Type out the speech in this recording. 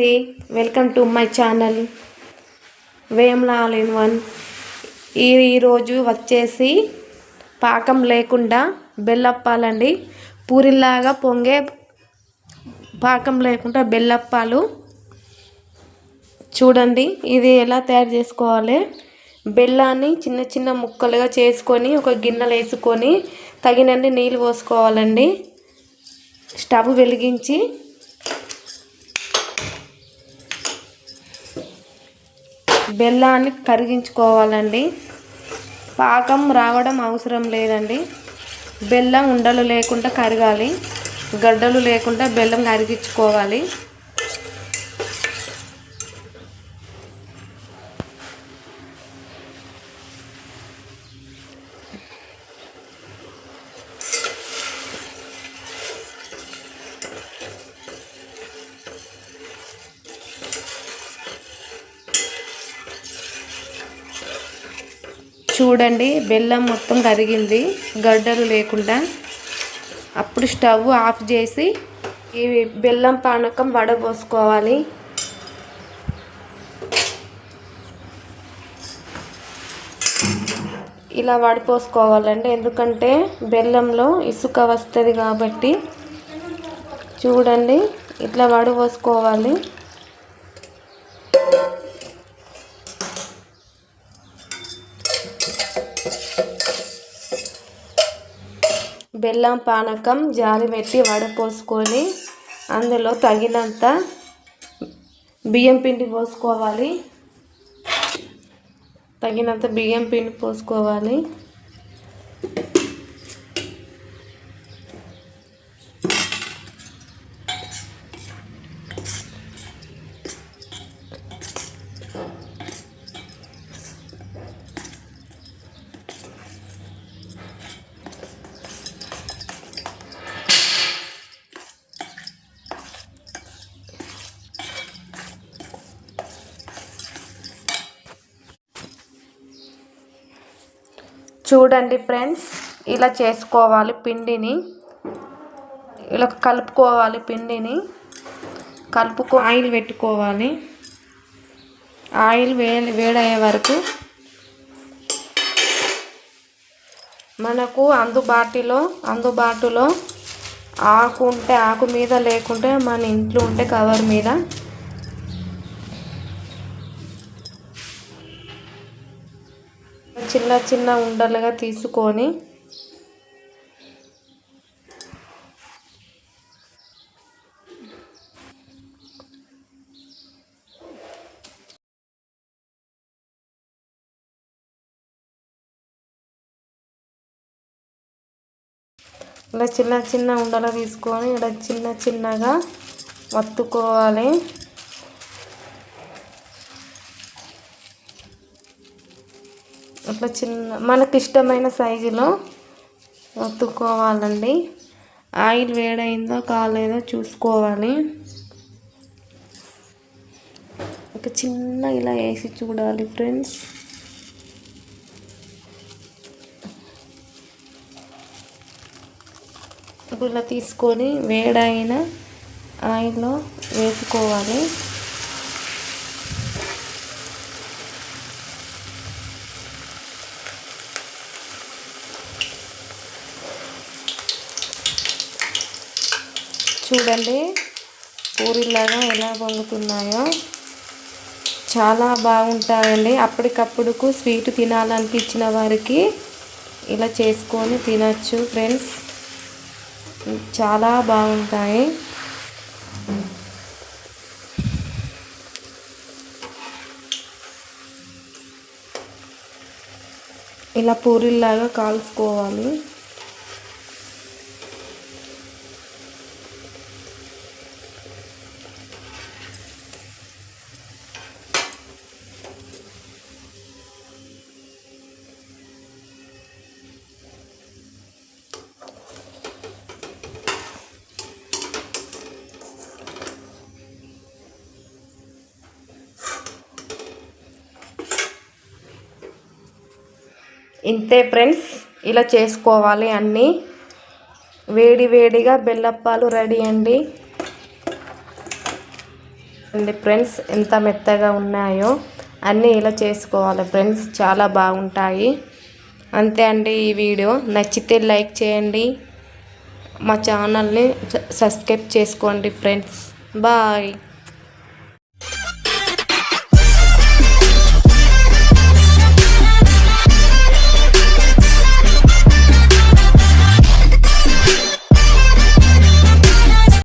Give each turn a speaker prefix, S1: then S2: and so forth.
S1: ఇది welcome to my channel Vemla all in one ఈ ఈరోజు వచ్చేసి పాకం లేకుండా బెల్లప్పాలండి. పూరిలాగా పొంగే పాకం లేకుండా బెల్లప్పాలు. చూడండి ఇది ఎలా తయారు చేసుకోవాలి? బెల్లాన్ని చిన్న చిన్న ముక్కలుగా చేసుకొని ఒక గిన్నెలో వేసుకొని తగినన్ని నీళ్ళు పోసుకోవాలండి. స్టవ్ వెలిగించి బెల్లాన్ని కరిగించుకోవాలండి. పాకం రావడం అవసరం లేదండి. బెల్లం ఉండలు లేకుండా కరగాలి. గడ్డలు లేకుండా బెల్లం కరిగించుకోవాలి. చూడండి బెల్లం మొత్తం కరిగింది గడ్డలు లేకుండా. అప్పుడు స్టవ్ ఆఫ్ చేసి ఈ బెల్లం పానకం వడపోసుకోవాలి ఇలా వడిపోసుకోవాలండి ఎందుకంటే బెల్లంలో ఇసుక వస్తుంది కాబట్టి. చూడండి ఇట్లా వడపోసుకోవాలి బెల్లం పానకం జాలి పెట్టి వడపోసుకొని అందులో తగినంత బియ్యం పిండి పోసుకోవాలి. తగినంత బియ్యం పిండి పోసుకోవాలి. చూడండి ఫ్రెండ్స్ ఇలా చేసుకోవాలి పిండిని. ఇలా కలుపుకోవాలి పిండిని. కలుపుకో ఆయిల్ పెట్టుకోవాలి. ఆయిల్ వే వేడయ్యే వరకు మనకు అందుబాటులో అందుబాటులో ఆకు ఉంటే ఆకు మీద లేకుంటే మన ఇంట్లో ఉంటే కవర్ మీద చిన్న చిన్న ఉండలుగా తీసుకొని ఇలా చిన్న చిన్న ఉండలు తీసుకొని ఇలా చిన్న చిన్నగా వత్తుకోవాలి అట్లా చిన్న మనకి ఇష్టమైన సైజులో ఒత్తుకోవాలండి ఆయిల్ వేడైందో కాలేదో చూసుకోవాలి. ఒక చిన్న ఇలా వేసి చూడాలి ఫ్రెండ్స్. ఇలా తీసుకొని వేడైన ఆయిల్లో వేసుకోవాలి. చూడండి. పూరిలాగా ఎలా పొంగుతున్నాయో చాలా బాగుంటాయండి. అప్పటికప్పుడుకు స్వీట్ తినాలనిపించిన వారికి ఇలా చేసుకొని తినచ్చు ఫ్రెండ్స్. చాలా బాగుంటాయి. ఇలా పూరిల్లాగా కాల్చుకోవాలి. ఇంతే ఫ్రెండ్స్ ఇలా చేసుకోవాలి అన్నీ. వేడి వేడిగా బెల్లప్పాలు రెడీ అండి. అండి ఫ్రెండ్స్ ఎంత మెత్తగా ఉన్నాయో అన్నీ ఇలా చేసుకోవాలి ఫ్రెండ్స్ చాలా బాగుంటాయి. అంతే అండి ఈ వీడియో. నచ్చితే లైక్ చేయండి. మా ఛానల్ని సబ్స్క్రైబ్ చేసుకోండి ఫ్రెండ్స్. బాయ్.